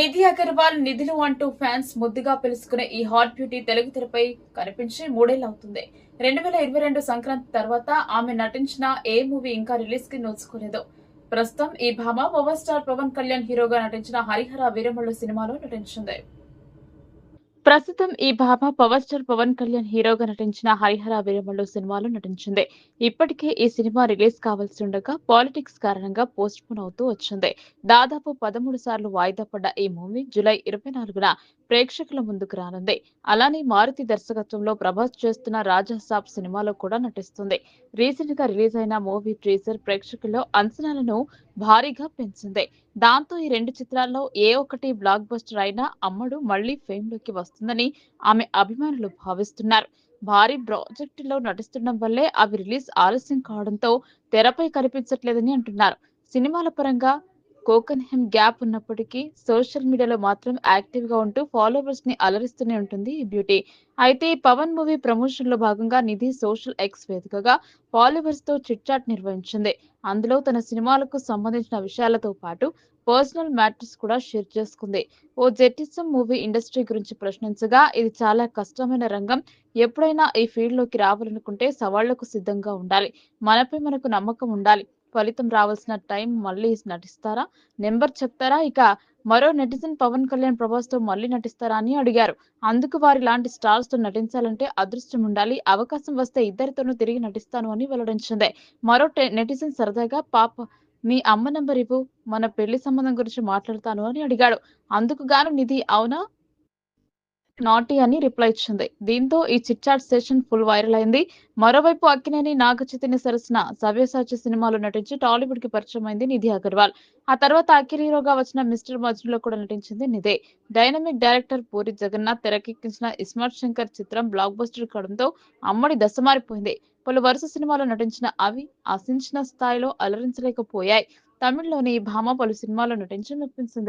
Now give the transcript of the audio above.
నిధి అగర్వాల్ నిధులు అంటూ ఫ్యాన్స్ ముద్దుగా పిలుచుకునే ఈ హాట్ బ్యూటీ తెలుగు తెరపై కనిపించి మూడేళ్ళవుతుంది. రెండు వేల ఇరవై రెండు సంక్రాంతి తర్వాత ఆమె నటించిన ఏ మూవీ ఇంకా రిలీజ్కి నోచుకోలేదు. ప్రస్తుతం ఈ భామ పవర్ స్టార్ పవన్ కళ్యాణ్ హీరోగా నటించిన హరిహర వీరమల్లు సినిమాలో నటించింది. ప్రస్తుతం ఈ భామ పవర్ స్టార్ పవన్ కళ్యాణ్ హీరోగా నటించిన హరిహర వీరమల్లు సినిమాలో నటించింది. ఇప్పటికే ఈ సినిమా రిలీజ్ కావాల్సి ఉండగా పాలిటిక్స్ కారణంగా పోస్ట్ పోన్ అవుతూ వచ్చింది. దాదాపు పదమూడు సార్లు వాయిదా పడ్డ ఈ మూవీ జులై ఇరవై నాలుగున ప్రేక్షకుల ముందుకు రానుంది. అలానే మారుతి దర్శకత్వంలో ప్రభాస్ చేస్తున్న రాజా సాబ్ సినిమాలో కూడా నటిస్తుంది. రీసెంట్గా రిలీజ్ అయిన మూవీ ట్రీజర్ ప్రేక్షకుల్లో అంచనాలను భారీగా పెంచింది. దాంతో ఈ రెండు చిత్రాల్లో ఏ ఒక్కటి బ్లాక్ బస్టర్ అయినా అమ్మడు మళ్ళీ ఫేమ్లోకి వస్తుందని ఆమె అభిమానులు భావిస్తున్నారు. భారీ ప్రాజెక్టులో నటిస్తుండడం వల్లే అవి రిలీజ్ ఆలస్యం కావడంతో తెరపై కనిపించట్లేదని అంటున్నారు. సినిమాల పరంగా కోకన్హెమ్ గ్యాప్ ఉన్నప్పటికీ సోషల్ మీడియాలో మాత్రం యాక్టివ్గా ఉంటూ ఫాలోవర్స్ని అలరిస్తూనే ఉంటుంది ఈ బ్యూటీ. అయితే పవన్ మూవీ ప్రమోషన్లో భాగంగా నిధి సోషల్ ఎక్స్ వేదికగా ఫాలోవర్స్తో చిట్ చాట్ నిర్వహించింది. అందులో తన సినిమాలకు సంబంధించిన విషయాలతో పాటు పర్సనల్ మ్యాటర్స్ కూడా షేర్ చేసుకుంది. ఓ జెటిసం మూవీ ఇండస్ట్రీ గురించి ప్రశ్నించగా ఇది చాలా కష్టమైన రంగం. ఎప్పుడైనా ఈ ఫీల్డ్లోకి రావాలనుకుంటే సవాళ్ళకు సిద్ధంగా ఉండాలి. మనపై మనకు నమ్మకం ఉండాలి. ఫలితం రావాల్సిన టైం మళ్ళీ నటిస్తారా? నెంబర్ చెప్తారా? ఇక మరో నెటిజన్ పవన్ కళ్యాణ్ ప్రభాస్తో మళ్ళీ నటిస్తారా అని అడిగారు. అందుకు వారి లాంటి స్టార్స్తో నటించాలంటే అదృష్టం ఉండాలి. అవకాశం వస్తే ఇద్దరితోనూ తిరిగి నటిస్తాను అని వెల్లడించింది. మరో నెటిజన్ సరదాగా పాప మీ అమ్మ నంబర్ ఇవ్వు. మన పెళ్ళి సంబంధం గురించి మాట్లాడతాను అని అడిగాడు. అందుకు గాను నిధి అవునా? నాటి అని రిప్లై ఇచ్చింది. దీంతో ఈ చిట్చాట్ సెషన్ ఫుల్ వైరల్ అయింది. మరోవైపు అక్కినేని నాగచితిని చైతన్య సరసన సవ్యసాచి సినిమాలో నటించి టాలీవుడ్కి పరిచయం అయింది నిధి అగర్వాల్. ఆ తర్వాత అఖిల్ హీరోగా వచ్చిన మిస్టర్ మజ్నులో కూడా నటించింది నిధే. డైనమిక్ డైరెక్టర్ పూరి జగన్నాథ్ తెరకెక్కించిన ఇస్మార్ట్ శంకర్ చిత్రం బ్లాక్ బస్టర్ కావడంతో అమ్మడి దశమారిపోయింది. పలు వరుస సినిమాలో నటించిన అవి ఆశించిన స్థాయిలో అలరించలేకపోయాయి. తమిళ్ళోని ఈ భామ పలు సినిమాల్లో నటించి మెప్పించింది